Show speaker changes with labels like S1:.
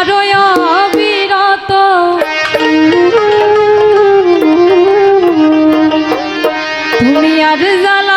S1: তোমারই অবিরত। তুমি আর জ্বালা